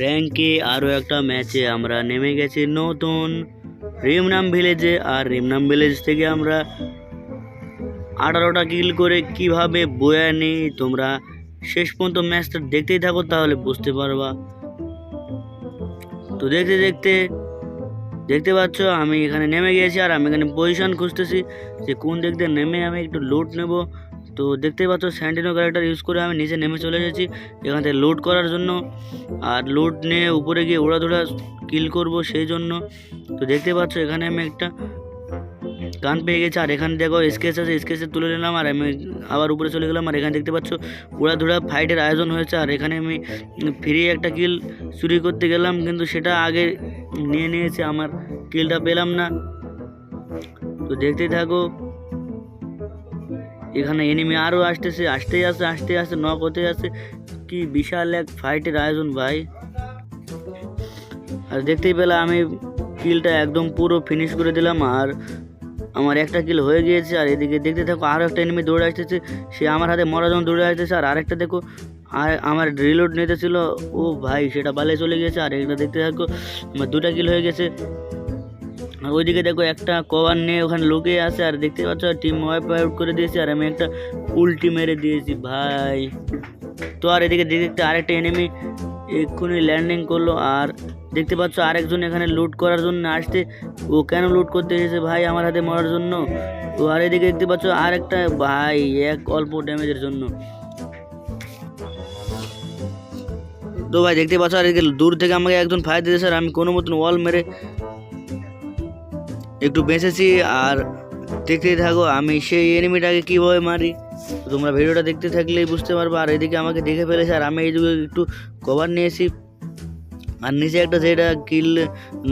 র্যাঙ্কে আরও একটা ম্যাচে আমরা নেমে গেছি নতুন রিমনাম ভিলেজে। আর রিমনাম ভিলেজ থেকে আমরা আঠারোটা কিল করে কীভাবে বয়ে নিই তোমরা শেষ পর্যন্ত ম্যাচটা দেখতেই থাকো, তাহলে বুঝতে পারবা। তো দেখতে দেখতে দেখতে পাচ্ছ, আমি এখানে নেমে গিয়েছি আর আমি এখানে পজিশন খুঁজতেছি যে কোন দিয়ে নেমে আমি একটু লুট নেব। তো দেখতেই পাচ্ছ স্যান্টিনো ক্যারেক্টার ইউজ করে আমি নিচে নেমে চলে এসেছি, এখান থেকে লোড করার জন্য। আর লোড নিয়ে উপরে গিয়ে উড়াধুরা কিল করব সেই জন্য। তো দেখতে পাচ্ছ, এখানে আমি একটা গান পেয়ে গেছি। আর এখানে দেখো স্কেচ আছে স্কেচে তুলে নিলাম, আর আমি আবার উপরে চলে গেলাম। আর এখানে দেখতে পাচ্ছ, উড়াধুরা ফাইটের আয়োজন হয়েছে। আর এখানে আমি ফ্রি একটা কিল চুরি করতে গেলাম, কিন্তু সেটা আগে নিয়ে নিয়েছে, আমার কিলটা পেলাম না। তো দেখতেই থাকো এখানে এনিমি আরও আসতেছে, আসতেই আসে আসতেই আসতে নক হতে আসে কি বিশাল এক ফাইটের আয়োজন ভাই। আর দেখতেই পেলাম আমি কিলটা একদম পুরো ফিনিশ করে দিলাম, আর আমার একটা কিল হয়ে গিয়েছে, আর এদিকে দেখতে থাকো আরও একটা এনিমি দৌড়ে আসতেছে। সে আমার হাতে মরা যখন দৌড়ে আসতেছে, আর আরেকটা দেখো আর আমার রিলোড নিতে ছিল ও ভাই, সেটা বালে চলে গেছে আর এটা দেখতে থাকো, আমার দুটা কিল হয়ে গেছে। ওইদিকে দেখো একটা কভার নিয়ে ওখানে লুকিয়ে আছে, আর দেখতে পাচ্ছ টিম ওয়াইপ আউট করে দিয়েছি, আর আমি একটা উল্টি মেরে দিয়েছি, ভাই। তো আর এদিকে দেখতে দেখতে আরেকটা এনিমি এক্ষুনি ল্যান্ডিং করল, আর দেখতে পাচ্ছ আরেকজন এখানে লুট করার জন্য আসতে ও কেন লুট করতে এসেছে ভাই আমার হাতে মরার জন্য? তো আর এদিকে দেখতে পাচ্ছ আরেকটা, ভাই, এক অল্প ড্যামেজের জন্য। তো ভাই, দেখতে পাচ্ছ আর এদিকে দূর থেকে আমাকে একজন ফায়ার দিয়েছে, আর আমি কোনো মতন ওয়াল মেরে একটু বেঁচেছি আর দেখতেই থাকো, আমি সেই এনিমিটাকে কীভাবে মারি? তোমরা ভিডিওটা দেখতে থাকলেই বুঝতে পারবে, আর এদিকে আমাকে দেখে ফেলেছে, আর আমি এইদিকে একটু কভার নিয়েছি। আর নিচে একটা যেটা কিল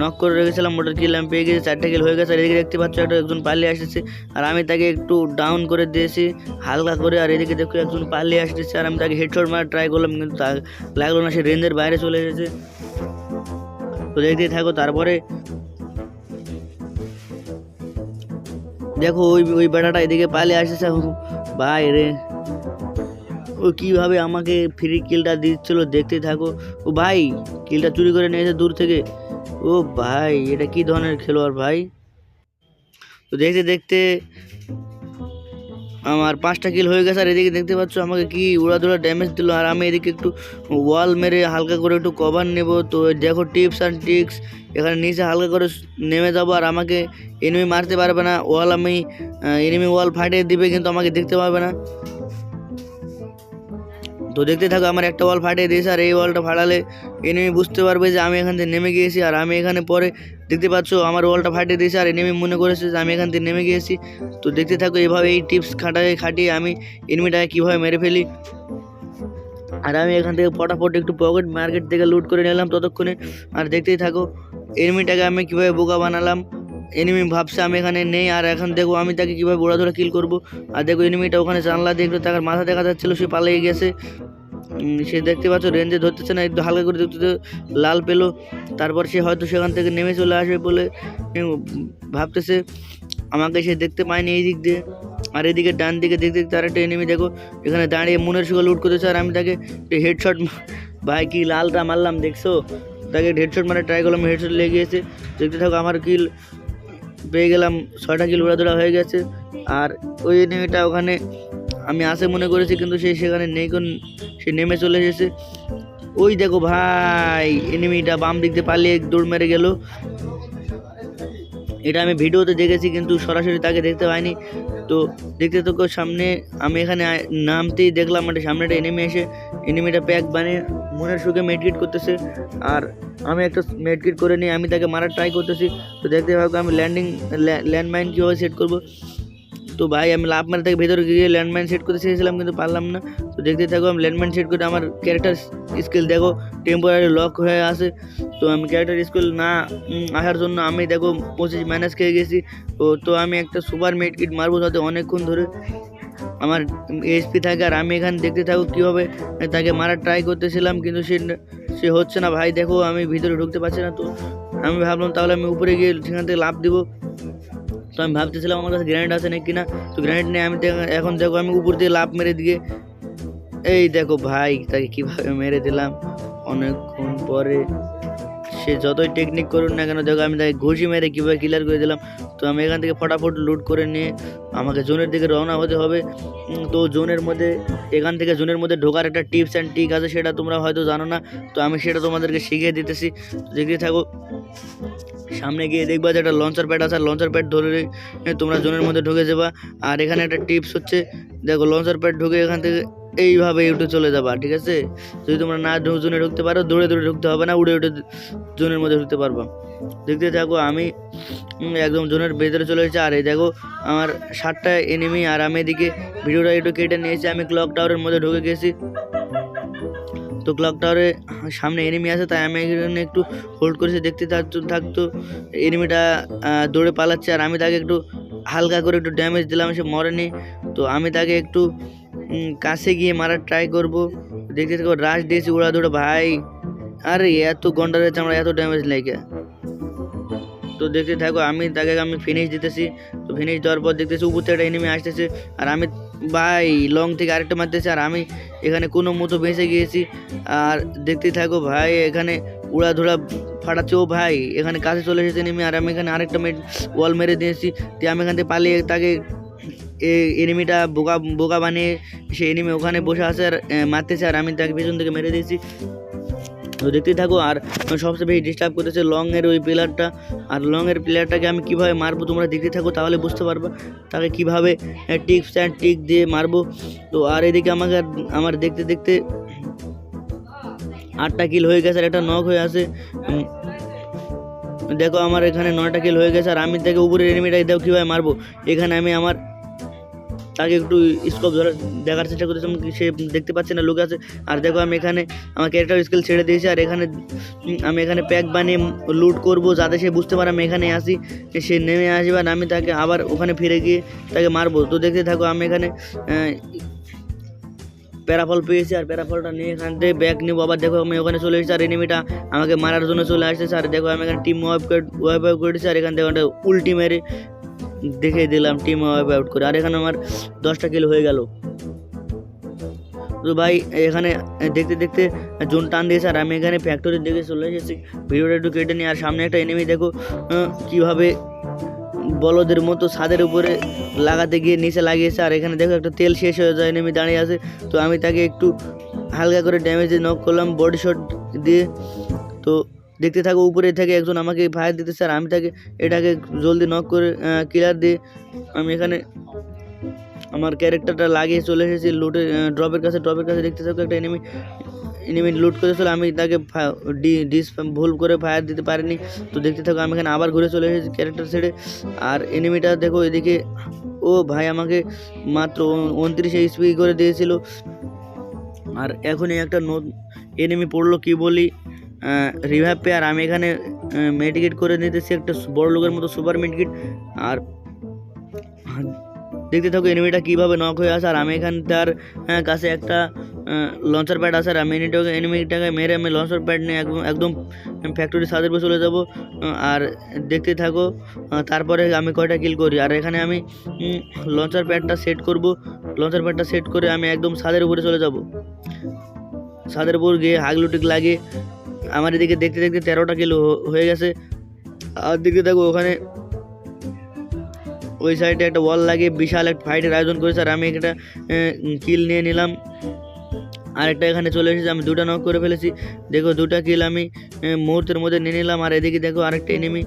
নক করে রেখেছিলাম, ওটার কিল আমি পেয়ে গেছি, চারটে কিল হয়ে গেছে, আর এদিকে দেখতে পাচ্ছ একটা একজন পালিয়ে আসতেছে আর আমি তাকে একটু ডাউন করে দিয়েছি, হালকা করে, আর এদিকে দেখো একজন পালিয়ে আসতেছে আর আমি তাকে হেডশট মারা ট্রাই করলাম, কিন্তু তা লাগল না, সে রেঞ্জের বাইরে চলে এসেছে। তো দেখতেই থাকো, তারপরে দেখো ওই ওই বেটাটা এদিকে পালিয়ে আসেছে ভাই রে। ও কীভাবে আমাকে ফ্রি কিলটা দিচ্ছিল দেখতে থাকো। ও ভাই কিলটা চুরি করে নিয়েছে দূর থেকে। ও ভাই, এটা কি ধরনের খেলোয়াড় ভাই? তো দেখতে দেখতে আমার পাঁচটা কিল হয়ে গেছে, আর এদিকে দেখতে পাচ্ছ আমাকে কি উড়াধুরা ড্যামেজ দিল, আর আমি এদিকে একটু ওয়াল মেরে হালকা করে একটু কভার নেব। তো দেখো টিপস অ্যান্ড ট্রিক্স এখানে নিচে হালকা করে নেমে যাব, আর আমাকে এনিমি মারতে পারবে না। ওয়াল আমি এনিমি ওয়াল ফাটিয়ে দিবে, কিন্তু আমাকে দেখতে পাবে না। তো দেখতে থাকো, আমার একটা ওয়াল ফাটিয়ে দিয়েছে, আর এই ওয়ালটা ফাটালে এনিমি বুঝতে পারবে যে আমি এখান থেকে নেমে গিয়েছি, আর আমি এখানে পরে দেখতে পাচ্ছ, আমার ওয়ালটা ফাটিয়ে দিয়েছে, আর এনিমি মনে করেছে যে আমি এখান থেকে নেমে গিয়েছি। তো দেখতে থাকো এভাবে এই টিপস খাটাই খাটিয়ে আমি এনিমিটাকে কীভাবে মেরে ফেলি। আর আমি এখান থেকে ফটাফট একটু পকেট মার্কেট থেকে লুট করে নিলাম ততক্ষণে। আর দেখতেই থাকো এনিমিটাকে আমি কীভাবে বোকা বানালাম। এনিমি ভাবছে আমি এখানে নেই, আর এখন দেখো আমি তাকে কীভাবে বোড়া ধরে কিল করব। আর দেখো এনিমিটা ওখানে জানলা দেখল তার মাথা দেখা যাচ্ছিল, সে পালিয়ে গেছে। সে দেখতে পাচ্ছ, রেঞ্জে ধরতেছে না, একটু হালকা করে দেখতে লাল পেল। তারপর সে হয়তো সেখান থেকে নেমে চলে আসবে বলে ভাবতেছে। আমাকে সে দেখতে পায়নি এই দিক দিয়ে। আর এদিকে ডান দিকে দেখতে দেখতে আর একটা এনিমি দেখো, এখানে দাঁড়িয়ে মনের সুখে লুট করতেছে আর আমি তাকে হেডশট ভাই, কি লালটা মারলাম, দেখছ? তাকে হেডশট মানে ট্রাই করলাম হেডশট লেগে গিয়েছে দেখতে থাকো, আমার কিল পেয়ে গেলাম, ছয়টা কিল উড়াধুরা হয়ে গেছে। আর ওই এনিমিটা ওখানে আমি আসে মনে করেছি, কিন্তু সে সেখানে নেই কোন সে নেমে চলে এসেছে। ওই দেখো ভাই এনিমিটা বাম দিক দিয়ে পালিয়ে দৌড় মেরে গেল। এটা আমি ভিডিওতে দেখেছি, কিন্তু সরাসরি তাকে দেখতে পাইনি। তো দেখতে তো সামনে, আমি এখানে নামতেই দেখলাম একটা সামনে একটা এনিমি এসে এনিমিটা প্যাক বানিয়ে মনের সুখে মেডকিট করতেছে। আর আমি একটা মেডকিট করে নিয়ে আমি তাকে মারার ট্রাই করতেছি। তো দেখতে পাবো আমি ল্যান্ডিং ল্যান্ডমাইন কীভাবে সেট করব? তো ভাই, আমি লাভ মারে থেকে ভেতরে গিয়ে ল্যান্ডমাইন সেট করতে চেয়েছিলাম, কিন্তু পারলাম না। তো দেখতে থাকো, আমি ল্যান্ডমাইন সেট করে আমার ক্যারেক্টার স্কিল দেখো টেম্পোরারি লক হয়ে আসে তো আমি ক্যারেক্টার স্কিল না আসার জন্য আমি দেখো পঁচিশ মাইনাস খেয়ে গেছি। তো তো আমি একটা সুপার মেড কিট মারবো তাতে অনেকক্ষণ ধরে। আমার এসপি থাকে আর আমি এখানে দেখতে থাকো কীভাবে তাকে মারার ট্রাই করতেছিলাম, কিন্তু সে সে হচ্ছে না। ভাই, দেখো আমি ভিতরে ঢুকতে পারছি না তো। আমি ভাবলাম তাহলে আমি উপরে গিয়ে সেখান থেকে লাভ দিব। তো আমি ভাবতেছিলাম আমার কাছে গ্র্যানেড আছে নাকি না? তো গ্র্যানেড নিয়ে আমি এখন দেখো আমি উপর দিয়ে লাভ মেরে দিয়ে, এই দেখো ভাই তাকে কীভাবে মেরে দিলাম। অনেকক্ষণ পরে সে যতই টেকনিক করুন না কেন, দেখো আমি তাকে ঘুষি মেরে কীভাবে ক্লিয়ার করে দিলাম। তো আমি এখান থেকে ফটাফট লুট করে নিয়ে আমাকে জোনের দিকে রওনা হতে হবে। তো জোনের মধ্যে, এখান থেকে জোনের মধ্যে ঢোকার একটা টিপস অ্যান্ড ট্রিক আছে, সেটা তোমরা হয়তো জানো না। তো আমি সেটা তোমাদেরকে শিখিয়ে দিতেছি। দেখতে থাকো, সামনে গিয়ে দেখবা যে একটা লঞ্চার প্যাড আছে লঞ্চার প্যাড ধরে তোমরা জোনের মধ্যে ঢুকে যাবা। আর এখানে একটা টিপস হচ্ছে, দেখো লঞ্চার প্যাড ঢুকে এখান থেকে এইভাবে উঠে চলে যাবা, ঠিক আছে? যদি তোমরা না জোনে ঢুকতে পারো দৌড়ে দৌড়ে ঢুকতে হবে না, উড়ে উড়ে জোনের মধ্যে ঢুকতে পারবা। দেখতে থাকো, আমি একদম জোনের ভেতরে চলে এসেছি। আর এই দেখো, আমার সাতটা এনিমি আর আমি এদিকে ভিডিওটা একটু কেটে নিয়েছি। আমি ক্লক টাওয়ারের মধ্যে ঢুকে গেছি। তো ক্লক টাওয়ারে সামনে এনিমি আছে, তাই আমি এখানে একটু হোল্ড করেছি। দেখতে থাকতো থাকতো এনিমিটা দৌড়ে পালাচ্ছে। আর আমি তাকে একটু হালকা করে একটু ড্যামেজ দিলাম, সে মরেনি। তো আমি তাকে একটু কাছে গিয়ে মারার ট্রাই করব। দেখতে থাকো রাশ দিয়েছি ওরা দৌড়ে ভাই। আরে, এত গন্ডা রয়েছে আমরা, এত ড্যামেজ লেগে। তো দেখতে থাকো, আমি তাকে আমি ফিনিশ দিতেছি। তো ফিনিশ দেওয়ার পর দেখতেছি উপর থেকে একটা এনিমি আসতেছে। আর আমি, ভাই লং থেকে আরেকটা মারতেছে। আর আমি এখানে কোনো মতো বেঁচে গিয়েছি। আর দেখতে থাকো, ভাই, এখানে উড়াধুরা ফাটাচ্ছে। ও ভাই, এখানে কাছে চলে এসেছে এনিমি আর আমি এখানে আরেকটা মেট ওয়াল মেরে দিয়েছি। দিয়ে আমি এখান থেকে পালিয়ে তাকে এনিমিটা বোকা বোকা বানিয়ে সে এনিমি ওখানে বসে আছে আর মারতেছে আর আমি তাকে পেছন থেকে মেরে দিয়েছি। তো দেখতেই থাকো আর সবচেয়ে বেশি ডিস্টার্ব করতেছে লং এর ওই প্লেয়ারটা আর লং এর প্লেয়ারটাকে আমি কীভাবে মারবো তোমরা দেখতে থাকো, তাহলে বুঝতে পারবে তাকে কীভাবে টিপস অ্যান্ড ট্রিক দিয়ে মারবো। তো আর এদিকে আমাকে আমার দেখতে দেখতে আটটা কিল হয়ে গেছে আর একটা নক হয়ে আছে। দেখো আমার এখানে নয়টা কিল হয়ে গেছে আর আমি দেখে উপরে এনিমিটাকে দেখো কীভাবে মারবো। এখানে আমি আমার তাকে একটু স্কোপ ধরে দেখার চেষ্টা করতেছিলাম কি সে দেখতে পাচ্ছে না, লোক আছে। আর দেখো আমি এখানে আমার ক্যারেক্টার স্কিল ছেড়ে দিয়েছি, আর এখানে আমি এখানে প্যাক বানিয়ে লুট করব যাতে সে বুঝতে পারে আমি এখানে আসি সে নেমে আসবে আর আমি তাকে আবার ওখানে ফিরে গিয়ে তাকে মারবো। তো দেখতে থাকো, আমি এখানে প্যারাফল পেয়েছি, আর প্যারাফলটা নিয়ে এখান থেকে ব্যাগ নিবো। আবার দেখো আমি ওখানে চলে এসেছি, আর এনিমিটা আমাকে মারার জন্য চলে আসতেছে আর দেখো আমি এখানে টিম ওয়াইপ আউট করেছি, আর এখান থেকে উল্টি মেরে দেখে দিলাম টিম আউট করে। আর এখানে আমার দশটা কিলো হয়ে গেল। তো ভাই, এখানে দেখতে দেখতে জোন টান দিয়েছে, আর আমি এখানে ফ্যাক্টরির দিকে চলে এসেছি। ভিডিওটা একটু কেটে নিই, আর সামনে একটা এনিমি দেখো কীভাবে বলদের মতো ছাদের উপরে লাগাতে গিয়ে নিচে লাগিয়েছে। আর এখানে দেখো একটা তেল শেষ হয়ে যায় নেমে দাঁড়িয়ে আছে। তো আমি তাকে একটু হালকা করে ড্যামেজে নক করলাম বডি শট দিয়ে। তো দেখতে থাকো, উপরে থেকে একজন আমাকে ফায়ার দিতেছে আর আমি তাকে এটাকে জলদি নক করে ক্লিয়ার দিয়ে আমি এখানে আমার ক্যারেক্টারটা লাগিয়ে চলে এসেছি লুটে ড্রপের কাছে ড্রপের কাছে দেখতে থাকো, একটা এনিমি এনিমি লুট করেছিল আমি তাকে ডিস ভুল করে ফায়ার দিতে পারিনি, তো দেখতে থাকো, আমি এখানে আবার ঘুরে চলে এসেছি ক্যারেক্টার ছেড়ে, আর এনিমিটা দেখো এদিকে, ও ভাই আমাকে মাত্র উনত্রিশে স্পি করে দিয়েছিল, আর এখনই একটা এনিমি পড়ল, কি বলি রিভাইভ পে আর আমি এখানে মেডিকেট করে নিতেছি একটা বড় লোকের মতো সুপার মেডিকেট আর দেখতে থাকো এনিমিটা কীভাবে নক হয়ে আসে। আর আমি এখান তার কাছে একটা লঞ্চার প্যাড আছে। আর আমি এনিটাকে এনিমিটাকে মেরে আমি লঞ্চার প্যাড নিয়ে একদম একদম ফ্যাক্টরি সাদের চলে যাব। আর দেখতে থাকো তারপরে আমি কয়টা কিল করি। আর এখানে আমি লঞ্চার প্যাডটা সেট করব। লঞ্চার প্যাডটা সেট করে আমি একদম সাদের উপরে চলে যাব। ছাদের উপর গিয়ে হাগলুটিক লাগে আমার এদিকে দেখতে দেখতে তেরোটা কিলো হয়ে গেছে। আর দিকে দেখো ওখানে ওই সাইডে একটা ওয়াল লাগিয়ে বিশাল একটা ফাইটের আয়োজন করেছে। আর আমি একটা কিল নিয়ে নিলাম। আরেকটা এখানে চলে এসেছে, আমি দুটা নক করে ফেলেছি। দেখো দুটা কিল আমি মুহূর্তের মধ্যে নিয়ে নিলাম। আর এদিকে দেখো আরেকটা এনিমি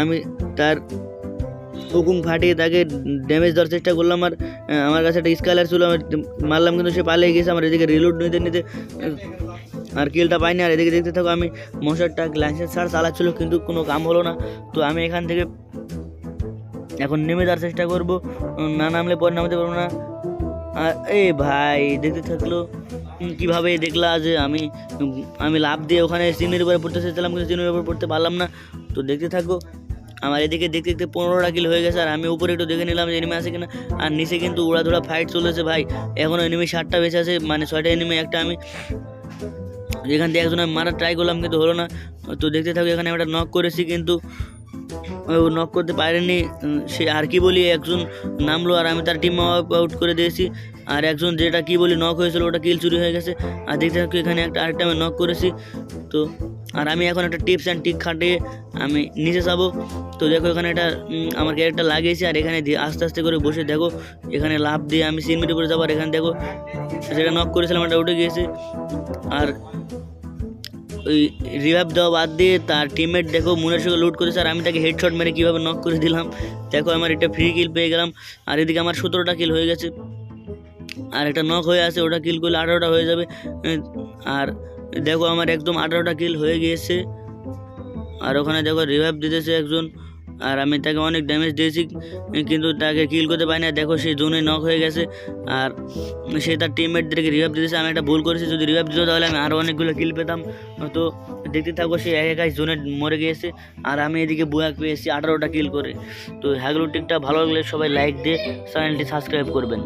আমি তার হুকুম ফাটিয়ে তাকে ড্যামেজ দেওয়ার চেষ্টা করলাম। আর আমার কাছে একটা স্কালার ছিল, আমি মারলাম, কিন্তু সে পালিয়ে গেছে। আমার এদিকে রিলোড নিতে নিতে আর কিলটা পাইনি, আর এদিকে দেখতে থাকো আমি মশারটা গ্লাসের ছাড় চালাচ্ছিল, কিন্তু কোনো কাম হলো না। তো আমি এখান থেকে এখন নেমে যাওয়ার চেষ্টা করব। না নামলে পরে নামতে পারব না। আর এ ভাই, দেখতে থাকল কীভাবে দেখলা যে আমি আমি লাভ দিয়ে ওখানে সিমের উপরে পড়তে চেয়েছিলাম কিন্তু সিমের উপরে পড়তে পারলাম না। তো দেখতে থাকো, আমার এদিকে দেখতে দেখতে পনেরোটা কিল হয়ে গেছে, আর আমি উপরে একটু দেখে নিলাম যে এনিমি আছে কিনা। আর নিচে কিন্তু উড়াধুরা ফাইট চলেছে ভাই। এখনও এনিমি ষাটটা বেঁচে আছে মানে ছয়টা এনিমি একটা আমি এখান থেকে একজন আমি মারার ট্রাই করলাম, কিন্তু হলো না। তো দেখতে থাকো, এখানে একটা নক করেছি, কিন্তু ও নক করতে পারেনি। সে আর কি বলি, একজন নামলো আর আমি তার টিম আউট করে দিয়েছি। আর একজন যেটা কি বলি নক হয়েছিল, ওটা কিল চুরি হয়ে গেছে। আর দেখতে থাকো, এখানে একটা আরেকটা আমি নক করেছি। তো আর আমি এখন একটা টিপস অ্যান্ড টিক খাটিয়ে আমি নিচে যাব। তো দেখো এখানে এটা আমার ক্যারেক্টার লাগিয়েছি আর এখানে দিয়ে আস্তে আস্তে করে বসে দেখো। এখানে লাভ দিয়ে আমি সিনমিটি করে যাব আর এখানে দেখো, সেটা নক করেছিলাম এটা উঠে গিয়েছে। আর ওই রিভাইভ দেওয়া বাদ দিয়ে তার টিমমেট দেখো মনের সঙ্গে লুট করেছে, আর আমি তাকে হেডশট মেরে কীভাবে নক করে দিলাম। দেখো আমার একটা ফ্রি কিল পেয়ে গেলাম, আর এদিকে আমার সতেরোটা কিল হয়ে গেছে। আর একটা নক হয়ে আছে, ওটা কিল করলে আঠারোটা হয়ে যাবে। আর দেখো আমার একদম আঠারোটা কিল হয়ে গিয়েছে। আর ওখানে দেখো রিভাইভ দিতেছে একজন। আর আমি তাকে অনেক ড্যামেজ দিয়েছি, কিন্তু তাকে কিল করতে পারি না দেখো সেই জোনে নক হয়ে গেছে। আর সে তার টিমমেটদেরকে রিভাইভ দিতেছে। আমি একটা ভুল করেছি, যদি রিভাইভ দিত তাহলে আমি আরও অনেকগুলো কিল পেতাম। তো দেখতে থাকব সে এক একাই জোনে মরে গিয়েছে। আর আমি এদিকে বুয়াক পেয়েছি আঠারোটা কিল করে। তো হ্যাগলো টিকটা ভালো লাগলে সবাই লাইক দিয়ে চ্যানেলটি সাবস্ক্রাইব করবেন।